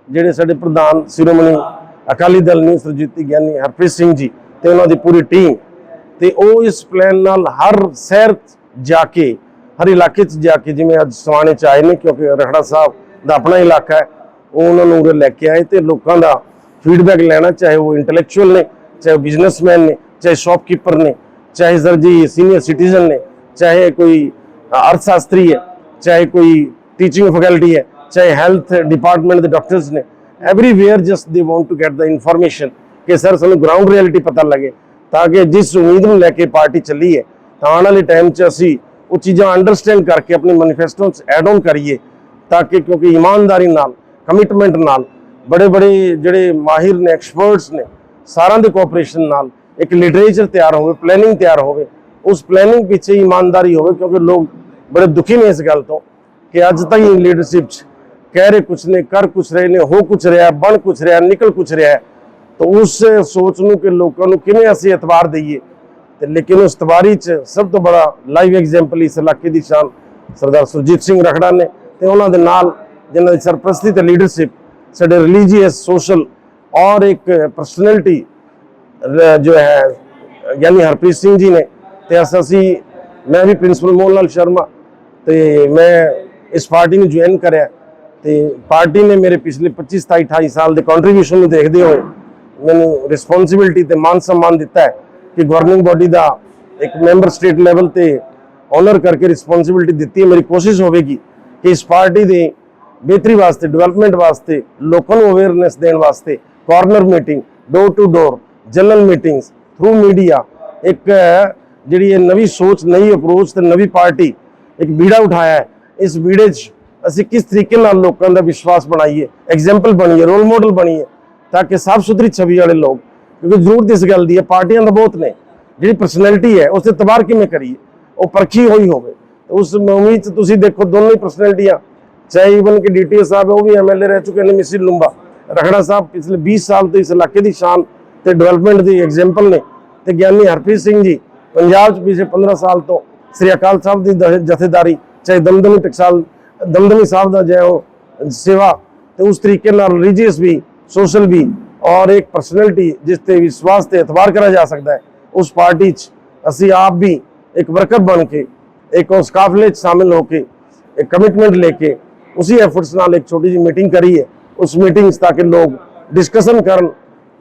ਜਿਹੜੇ ਸਾਡੇ ਪ੍ਰਧਾਨ ਸ਼੍ਰੋਮਣੀ ਅਕਾਲੀ ਦਲ ਨੇ ਸਰਜੀਤੀ ਗਿਆਨੀ ਹਰਪ੍ਰੀਤ ਸਿੰਘ ਜੀ ਤੇ ਉਹਨਾਂ ਦੀ ਪੂਰੀ ਟੀਮ ਤੇ ਉਹ ਇਸ ਪਲਾਨ ਨਾਲ ਹਰ ਸ਼ਹਿਰ ਜਾ ਕੇ ਹਰ ਇਲਾਕੇ 'ਚ ਜਾ ਕੇ ਜਿਵੇਂ ਅੱਜ ਸਵਾਣੇ 'ਚ ਆਏ ਨੇ, ਕਿਉਂਕਿ ਰਖੜਾ ਸਾਹਿਬ ਦਾ ਆਪਣਾ ਇਲਾਕਾ ਹੈ, ਉਹ ਉਹਨਾਂ ਨੂੰ ਉਰੇ ਲੈ ਕੇ ਆਏ ਤੇ ਲੋਕਾਂ ਦਾ ਫੀਡਬੈਕ ਲੈਣਾ, ਚਾਹੇ ਉਹ ਇੰਟੈਲੈਕਚੁਅਲ ਨੇ, ਚਾਹੇ ਬਿਜ਼ਨਸਮੈਨ ਨੇ, ਚਾਹੇ ਸ਼ਾਪਕੀਪਰ ਨੇ, ਚਾਹੇ ਸਰ ਜੀ ਸੀਨੀਅਰ ਸਿਟੀਜ਼ਨ ਨੇ, ਚਾਹੇ ਕੋਈ ਅਰਥ ਸ਼ਾਸਤਰੀ ਹੈ, ਚਾਹੇ ਕੋਈ ਟੀਚਿੰਗ ਫੈਕਲਟੀ ਹੈ, ਚਾਹੇ ਹੈਲਥ ਡਿਪਾਰਟਮੈਂਟ ਦੇ ਡਾਕਟਰਸ ਨੇ everywhere just they want to get the information ਕਿ ਸਰ ਸਾਨੂੰ ਗਰਾਊਂਡ ਰਿਐਲਿਟੀ ਪਤਾ ਲੱਗੇ, ਤਾਂ ਕਿ ਜਿਸ ਉਮੀਦ ਨੂੰ ਲੈ ਕੇ ਪਾਰਟੀ ਚੱਲੀ ਹੈ, ਤਾਂ ਆਉਣ ਵਾਲੇ ਟਾਈਮ 'ਚ ਅਸੀਂ ਉਹ ਚੀਜ਼ਾਂ ਅੰਡਰਸਟੈਂਡ ਕਰਕੇ ਆਪਣੇ ਮੈਨੀਫੈਸਟੋ 'ਚ ਐਡ ਆਨ ਕਰੀਏ, ਤਾਂ ਕਿ ਕਿਉਂਕਿ ਇਮਾਨਦਾਰੀ ਨਾਲ ਕਮਿਟਮੈਂਟ ਨਾਲ ਬੜੇ ਬੜੇ ਜਿਹੜੇ ਮਾਹਿਰ ਨੇ ਐਕਸਪਰਟਸ ਨੇ, ਸਾਰਿਆਂ ਦੇ ਕੋਆਪਰੇਸ਼ਨ ਨਾਲ ਇੱਕ ਲਿਟਰੇਚਰ ਤਿਆਰ ਹੋਵੇ ਪਲੈਨਿੰਗ ਤਿਆਰ ਹੋਵੇ, ਉਸ ਪਲੈਨਿੰਗ ਪਿੱਛੇ ਇਮਾਨਦਾਰੀ ਹੋਵੇ, ਕਿਉਂਕਿ ਲੋਕ ਬੜੇ ਦੁਖੀ ਨੇ ਇਸ ਗੱਲ ਤੋਂ ਕਿ ਅੱਜ ਤੱਕ ਲੀਡਰਸ਼ਿਪ 'ਚ ਕਹਿ ਰਹੇ ਕੁਛ ਨੇ, ਕਰ ਕੁਛ ਰਹੇ ਨੇ, ਹੋ ਕੁਛ ਰਿਹਾ, ਬਣ ਕੁਛ ਰਿਹਾ, ਨਿਕਲ ਕੁਛ ਰਿਹਾ, ਤਾਂ ਉਸ ਸੋਚ ਨੂੰ ਕਿ ਲੋਕਾਂ ਨੂੰ ਕਿਵੇਂ ਅਸੀਂ ਇਤਬਾਰ ਦਈਏ ਤੇ ਲੇਕਿਨ ਉਸ ਤਬਾਰੀ 'ਚ ਸਭ ਤੋਂ ਬੜਾ ਲਾਈਵ ਐਗਜ਼ਾਮਪਲ ਇਸ ਇਲਾਕੇ ਦੀ ਸ਼ਾਨ ਸਰਦਾਰ ਸੁਰਜੀਤ ਸਿੰਘ ਰਖੜਾ ਨੇ ਤੇ ਉਹਨਾਂ ਦੇ ਨਾਲ ਜਿਨ੍ਹਾਂ ਦੀ ਸਰਪ੍ਰਸਤੀ ਤੇ ਲੀਡਰਸ਼ਿਪ ਸਾਡੇ ਰਿਲੀਜੀਅਸ ਸੋਸ਼ਲ ਔਰ ਇੱਕ ਪਰਸਨੈਲਿਟੀ ਜੋ ਹੈ ਯਾਨੀ ਹਰਪ੍ਰੀਤ ਸਿੰਘ ਜੀ ਨੇ ਤੇ ਅਸ- ਅਸੀਂ, ਮੈਂ ਵੀ ਪ੍ਰਿੰਸੀਪਲ ਮੋਹਨ ਲਾਲ ਸ਼ਰਮਾ ਤੇ ਮੈਂ ਇਸ ਪਾਰਟੀ ਨੂੰ ਜੁਆਇਨ ਕਰਿਆ ਤੇ ਪਾਰਟੀ ਨੇ ਮੇਰੇ ਪਿਛਲੇ 25 27 28 ਸਾਲ ਦੇ ਕੰਟਰੀਬਿਊਸ਼ਨ ਨੂੰ ਦੇਖਦੇ ਹੋਏ ਮੈਨੂੰ ਰਿਸਪੌਂਸਿਬਿਲਟੀ ਤੇ ਮਾਨ ਸਨਮਾਨ ਦਿੱਤਾ ਹੈ। ਕਿ ਗਵਰਨਿੰਗ ਬਾਡੀ ਦਾ ਇੱਕ ਮੈਂਬਰ ਸਟੇਟ ਲੈਵਲ ਤੇ ਆਨਰ ਕਰਕੇ ਰਿਸਪੌਂਸਿਬਿਲਟੀ ਦਿੱਤੀ ਹੈ, ਮੇਰੀ ਕੋਸ਼ਿਸ਼ ਹੋਵੇਗੀ ਕਿ ਇਸ ਪਾਰਟੀ ਦੇ ਬਿਹਤਰੀ ਵਾਸਤੇ ਡਿਵੈਲਪਮੈਂਟ ਵਾਸਤੇ, ਲੋਕਾਂ ਨੂੰ ਅਵੇਅਰਨੈਸ ਦੇਣ ਵਾਸਤੇ corner meeting door to door general meetings through media ਇੱਕ, ਜਿਹੜੀ ਇਹ ਨਵੀਂ ਸੋਚ, ਨਵੀਂ ਅਪਰੋਚ ਤੇ ਨਵੀਂ ਪਾਰਟੀ ਇੱਕ ਬੀੜਾ ਉਠਾਇਆ ਹੈ। ਇਸ ਬੀੜੇ 'ਚ ਅਸੀਂ ਕਿਸ ਤਰੀਕੇ ਨਾਲ ਲੋਕਾਂ ਦਾ ਵਿਸ਼ਵਾਸ ਬਣਾਈਏ ਐਗਜ਼ਾਮਪਲ ਬਣੀਏ ਰੋਲ ਮਾਡਲ ਬਣੀਏ ਤਾਂ ਕਿ ਸਾਫ਼ ਸੁਥਰੀ ਛਵੀ ਵਾਲੇ ਲੋਕ ਕਿਉਂਕਿ ਜ਼ਰੂਰਤ ਇਸ ਗੱਲ ਦੀ ਹੈ, ਪਾਰਟੀਆਂ ਦਾ ਬਹੁਤ ਨੇ। ਜਿਹੜੀ ਪਰਸਨੈਲਿਟੀ ਹੈ ਉਸ ਤੇ ਤਬਾਰ ਕਿਵੇਂ ਕਰੀਏ? ਉਹ ਪਰਖੀ ਹੋਈ ਹੋਵੇ। ਉਸ ਉਮੀਦ 'ਚ ਤੁਸੀਂ ਦੇਖੋ, ਦੋਨੋਂ ਹੀ ਪਰਸਨੈਲਿਟੀਆਂ ਚਾਹੇ ਇਵਨ ਕਿ ਡੀਟੀਓ ਸਾਹਿਬ, ਉਹ ਵੀ ਐਮਐਲਏ ਰਹਿ ਚੁੱਕੇ ਨੇ ਮਿਸਿਰ ਲੁੰਬਾ। ਰਖੜਾ ਸਾਹਿਬ ਪਿਛਲੇ 20 ਸਾਲ ਤੋਂ ਇਸ ਇਲਾਕੇ ਦੀ ਸ਼ਾਨ ਤੇ ਡਿਵੈਲਪਮੈਂਟ ਦੀ ਐਗਜ਼ਾਮਪਲ ਨੇ। ਤੇ ਗਿਆਨੀ ਹਰਪ੍ਰੀਤ ਸਿੰਘ ਜੀ, ਪੰਜਾਬ 'ਚ ਪਿਛਲੇ 15 ਸਾਲ ਤੋਂ ਸ੍ਰੀ ਅਕਾਲ ਸਾਹਿਬ ਦੀ ਜਥੇਦਾਰੀ, ਚਾਹੇ ਦਮਦਮੀ ਟਕਸਾਲ, ਦਮਦਮੀ ਸਾਹਿਬ ਦਾ ਜੈ ਉਹ ਸੇਵਾ, ਤੇ ਉਸ ਤਰੀਕੇ ਨਾਲ ਰਿਲੀਜੀਅਸ ਵੀ ਸੋਸ਼ਲ ਵੀ ਔਰ ਇੱਕ ਪਰਸਨੈਲਿਟੀ ਜਿਸ ਤੇ ਵਿਸ਼ਵਾਸ ਤੇ ਇਤਬਾਰ ਕਰਾ ਜਾ ਸਕਦਾ ਹੈ, ਉਸ ਪਾਰਟੀ 'ਚ ਅਸੀਂ ਆਪ ਵੀ ਇੱਕ ਵਰਕਰ ਬਣ ਕੇ, ਇੱਕ ਉਸ ਕਾਫਲੇ 'ਚ ਸ਼ਾਮਿਲ ਹੋ ਕੇ, ਇੱਕ ਕਮਿਟਮੈਂਟ ਲੈ ਕੇ ਉਸੇ ਐਫਰਟਸ ਨਾਲ ਇੱਕ ਛੋਟੀ ਜਿਹੀ ਮੀਟਿੰਗ ਕਰੀ ਹੈ ਉਸ ਮੀਟਿੰਗ 'ਚ ਤਾਂ ਕਿ ਲੋਕ ਡਿਸਕਸ਼ਨ ਕਰਨ,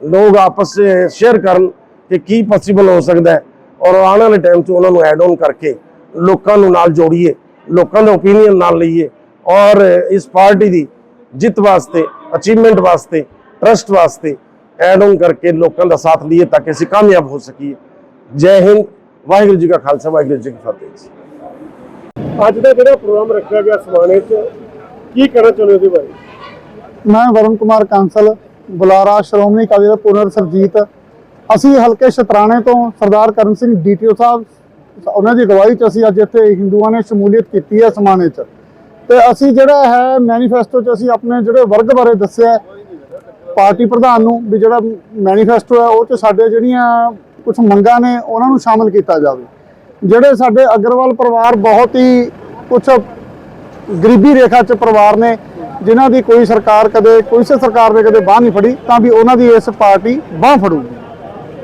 ਲੋਕ ਆਪਸ 'ਚ ਸ਼ੇਅਰ ਕਰਨ ਕਿ ਕੀ ਪੋਸੀਬਲ ਹੋ ਸਕਦਾ ਹੈ ਔਰ ਆਉਣ ਵਾਲੇ ਟਾਈਮ 'ਚ ਉਹਨਾਂ ਨੂੰ ਐਡ ਆਨ ਕਰਕੇ ਲੋਕਾਂ ਨੂੰ ਨਾਲ ਜੋੜੀਏ, ਲੋਕਾਂ ਦਾ ਓਪੀਨੀਅਨ ਨਾਲ ਲਈਏ ਔਰ ਇਸ ਪਾਰਟੀ ਦੀ ਜਿੱਤ ਵਾਸਤੇ ਅਚੀਵਮੈਂਟ ਵਾਸਤੇ ਟਰਸਟ ਵਾਸਤੇ ਐਡ ਆਨ ਕਰਕੇ ਲੋਕਾਂ ਦਾ ਸਾਥ ਲਈਏ ਤਾਂ ਕਿ ਅਸੀਂ ਕਾਮਯਾਬ ਹੋ ਸਕੀਏ। ਜੈ ਹਿੰਦ ਵਾਹਿਗੁਰੂ ਜੀ ਕਾ ਖਾਲਸਾ ਵਾਹਿਗੁਰੂ ਜੀ ਕੀ ਫਤਿਹ ਅੱਜ ਦਾ ਜਿਹੜਾ ਪ੍ਰੋਗਰਾਮ ਰੱਖਿਆ ਗਿਆ ਸਮਾਣੇ 'ਚ ਕੀ ਕਹਿਣਾ ਚਾਹੁੰਦੇ ਹੋ ਉਹਦੇ ਬਾਰੇ? ਮੈਂ ਵਰੁਣ ਕੁਮਾਰ ਕਾਂਸਲ ਬੁਲਾਰਾ ਸ਼੍ਰੋਮਣੀ ਅਕਾਲੀ ਦਲ ਪੁਨਰ ਸਰਜੀਤ। ਅਸੀਂ ਹਲਕੇ ਸ਼ਤਰਾਣੇ ਤੋਂ ਸਰਦਾਰ ਕਰਨ ਸਿੰਘ ਡੀਟੀਓ ਸਾਹਿਬ ਉਹਨਾਂ ਦੀ ਅਗਵਾਈ 'ਚ ਅਸੀਂ ਅੱਜ ਇੱਥੇ ਹਿੰਦੂਆਂ ਨੇ ਸ਼ਮੂਲੀਅਤ ਕੀਤੀ ਹੈ ਸਮਾਣੇ 'ਚ। ਤੇ ਅਸੀਂ ਜਿਹੜਾ ਹੈ ਮੈਨੀਫੈਸਟੋ 'ਚ ਅਸੀਂ ਆਪਣੇ ਜਿਹੜੇ ਵਰਗ ਬਾਰੇ ਦੱਸਿਆ ਪਾਰਟੀ ਪ੍ਰਧਾਨ ਨੂੰ ਵੀ ਜਿਹੜਾ ਮੈਨੀਫੈਸਟੋ ਹੈ, ਉਹ 'ਚ ਸਾਡੇ ਜਿਹੜੀਆਂ ਕੁਝ ਮੰਗਾਂ ਨੇ, ਉਹਨਾਂ ਨੂੰ ਸ਼ਾਮਲ ਕੀਤਾ ਜਾਵੇ। ਜਿਹੜੇ ਸਾਡੇ ਅਗਰਵਾਲ ਪਰਿਵਾਰ ਬਹੁਤ ਹੀ ਕੁਝ ਗਰੀਬੀ ਰੇਖਾ 'ਚ ਪਰਿਵਾਰ ਨੇ, ਜਿਨ੍ਹਾਂ ਦੀ ਕੋਈ ਸਰਕਾਰ ਕਦੇ, ਕੋਈ ਸਰਕਾਰ ਨੇ ਕਦੇ ਬਾਹ ਨਹੀਂ ਫੜੀ, ਤਾਂ ਵੀ ਉਹਨਾਂ ਦੀ ਇਸ ਪਾਰਟੀ ਬਾਹ ਫੜੂਗੀ।